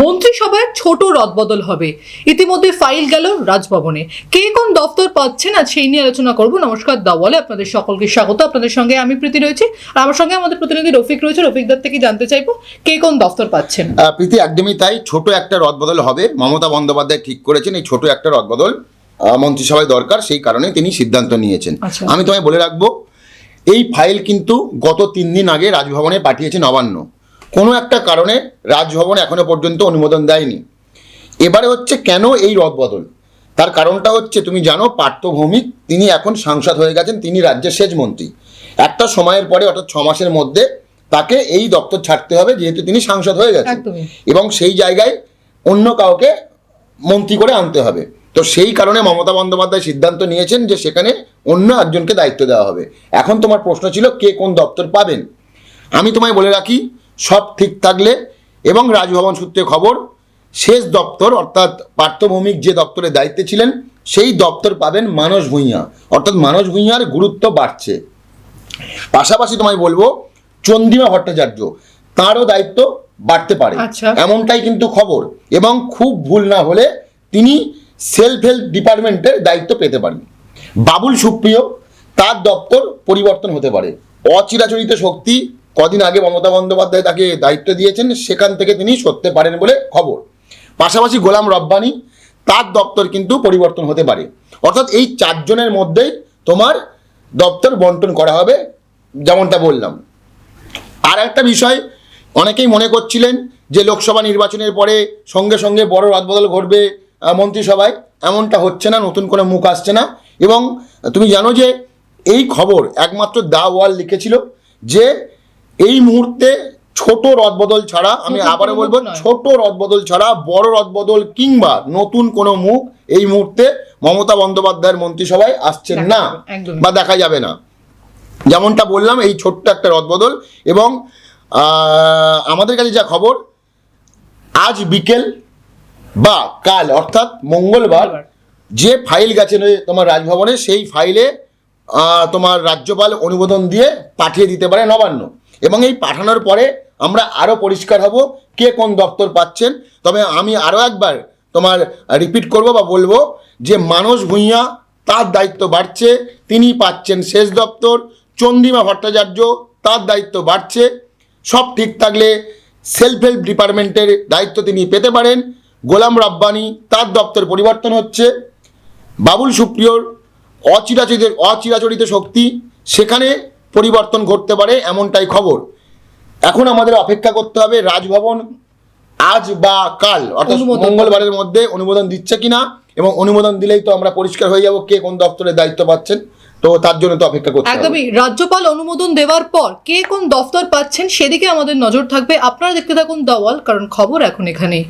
মন্ত্রিসভায় ছোট রদবদল হবে। ইতিমধ্যে ফাইল গেল রাজভবনে। কে কোন দপ্তর পাচ্ছেন আজ সেই নিয়ে আলোচনা করব। নমস্কার দা বলে আপনাদের সকলকে স্বাগত। আপনাদের সঙ্গে আমি প্রীতি রয়েছি। আর আমার সঙ্গে আমাদের প্রতিনিধি রফিক রয়েছে। রফিক দার থেকে জানতে চাইব কে কোন দপ্তর পাচ্ছেন। প্রীতি একদমই তাই। ছোট একটা রদবদল হবে। মমতা বন্দ্যোপাধ্যায় ঠিক করেছেন এই ছোট একটা রদবদল। মন্ত্রিসভায় দরকার সেই কারণে তিনি সিদ্ধান্ত নিয়েছেন। আচ্ছা। আমি তোমায় বলে রাখব এই ফাইল কিন্তু গত তিন দিন আগে রাজভবনে পাঠিয়েছে নবান্ন। কোনো একটা কারণে রাজভবন এখনও পর্যন্ত অনুমোদন দেয়নি। এবারে হচ্ছে কেন এই রদবদল? তার কারণটা হচ্ছে তুমি জানো পার্থ ভৌমিক তিনি এখন সাংসদ হয়ে গেছেন তিনি রাজ্যের সেচ মন্ত্রী। একটা সময়ের পরে অর্থাৎ ছ মাসের মধ্যে তাকে এই দপ্তর ছাড়তে হবে যেহেতু তিনি সাংসদ হয়ে গেছেন। এবং সেই জায়গায় অন্য কাউকে মন্ত্রী করে আনতে হবে। তো সেই কারণে মমতা বন্দ্যোপাধ্যায় সিদ্ধান্ত নিয়েছেন যে সেখানে অন্য একজনকে দায়িত্ব দেওয়া হবে। এখন তোমার প্রশ্ন ছিল কে কোন দপ্তর পাবেন? আমি তোমায় বলে রাখি সব ঠিক থাকলে এবং রাজভবন সূত্রে খবর শেষ দপ্তর অর্থাৎ পার্থভৌমিক যে দপ্তরের দায়িত্বে ছিলেন সেই দপ্তর পাবেন মানস ভূঁইয়া। অর্থাৎ মানস ভূঁইয়ার গুরুত্ব বাড়ছে। পাশাপাশি তোমায় বলব চন্দ্রিমা ভট্টাচার্য তারও দায়িত্ব বাড়তে পারে। আচ্ছা। এমনটাই কিন্তু খবর। এবং খুব ভুল না হলে তিনি সেলফ হেল্প ডিপার্টমেন্টের দায়িত্ব পেতে পারেন। বাবুল সুপ্রিয় তার দপ্তর পরিবর্তন হতে পারে। অচিরাচরিত শক্তি কদিন আগে মমতা বন্দ্যোপাধ্যায় তাকে দায়িত্ব দিয়েছেন, সেখান থেকে তিনি সরতে পারেন বলে খবর। পাশাপাশি গোলাম রব্বানি, তার দপ্তর কিন্তু পরিবর্তন হতে পারে। অর্থাৎ এই চারজনের মধ্যেই তোমার দপ্তর বন্টন করা হবে, যেমনটা বললাম। আর একটা বিষয়, অনেকেই মনে করছিলেন যে লোকসভা নির্বাচনের পরে সঙ্গে সঙ্গে বড় রদবদল ঘটবে মন্ত্রিসভায়। এমনটা হচ্ছে না, নতুন কোনো মুখ আসছে না। এবং তুমি জানো যে এই খবর একমাত্র দা ওয়াল লিখেছিল যে এই মুহূর্তে ছোট রদবদল ছাড়া আমি আবারও বলব। ছোট রদবদল ছাড়া বড় রদবদল কিংবা নতুন কোনো মুখ এই মুহূর্তে মমতা বন্দ্যোপাধ্যায়ের মন্ত্রিসভায় আসছেন না বা দেখা যাবে না যেমনটা বললাম এই ছোট্ট একটা রদবদল এবং আমাদের কাছে যা খবর আজ বিকেল বা কাল অর্থাৎ মঙ্গলবার মঙ্গলবার। যে ফাইল গেছে তোমার রাজভবনে সেই ফাইলে তোমার রাজ্যপাল অনুমোদন দিয়ে পাঠিয়ে দিতে পারে নবান্ন এবং এই পাঠানোর পরে আমরা আরও পরিষ্কার হব কে কোন দপ্তর পাচ্ছেন। তবে আমি আরও একবার তোমার রিপিট করব বা বলব যে মানস ভূঁইয়া তার দায়িত্ব বাড়ছে, তিনি পাচ্ছেন শেষ দপ্তর, চন্দ্রিমা ভট্টাচার্য তার দায়িত্ব বাড়ছে, সব ঠিক থাকলে সেলফ হেল্প ডিপার্টমেন্টের দায়িত্ব তিনি পেতে পারেন, গোলাম রাব্বানি তার দপ্তর পরিবর্তন হচ্ছে, বাবুল সুপ্রিয়র অচিরাচরিত অচিরাচরিত শক্তি, সেখানে পরিবর্তন ঘটতে পারে এমনটাই খবর। এখন আমাদের অপেক্ষা করতে হবে রাজভবন আজ বা কাল অর্থাৎ মঙ্গলবারের মধ্যে অনুমোদন দিচ্ছে কিনা এবং অনুমোদন দিলেই তো আমরা পরিষ্কার হয়ে যাব কে কোন দপ্তরের দায়িত্ব পাচ্ছেন। তো তার জন্য তো অপেক্ষা করতে একদমই। রাজ্যপাল অনুমোদন দেওয়ার পর কে কোন দফতর পাচ্ছেন সেদিকে আমাদের নজর থাকবে। আপনারা দেখতে থাকুন দাওয়াল কারণ খবর এখন এখানেই।